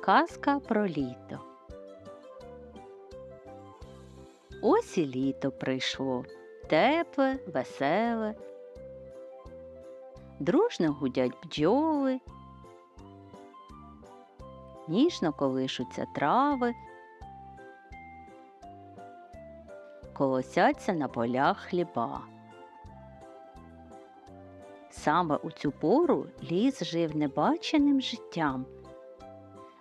Казка про літо. Ось і літо прийшло. Тепле, веселе. Дружно гудять бджоли. Ніжно колишуться трави. Колосяться на полях хліба. Саме у цю пору ліс жив небаченим життям.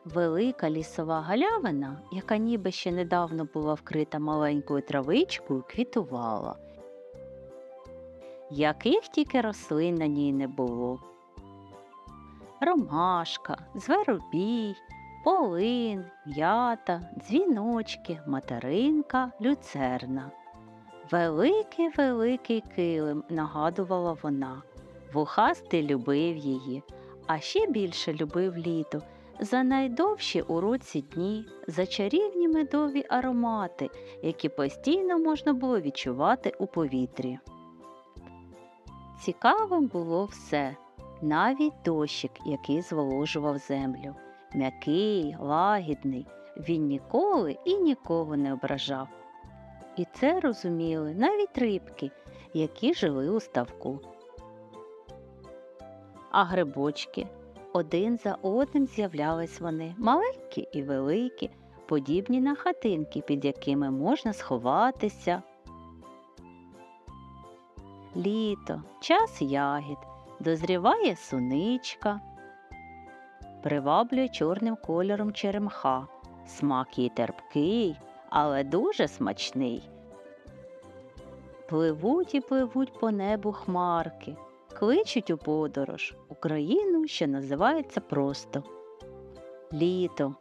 Велика лісова галявина, яка ніби ще недавно була вкрита маленькою травичкою, квітувала. Яких тільки рослин на ній не було. Ромашка, зверобій, полин, м'ята, дзвіночки, материнка, люцерна. Великий великий килим, нагадувала вона. Вухастий любив її, а ще більше любив літо за найдовші у році дні, за чарівні медові аромати, які постійно можна було відчувати у повітрі. Цікавим було все, навіть дощик, який зволожував землю. М'який, лагідний, він ніколи і нікого не ображав. І це розуміли навіть рибки, які жили у ставку. А грибочки один за одним з'являлись вони маленькі і великі, подібні на хатинки, під якими можна сховатися. Літо, час ягід, дозріває суничка, приваблює чорним кольором черемха, смак їй терпкий, але дуже смачний. Пливуть і пливуть по небу хмарки, кличуть у подорож Україну, що називається просто літо,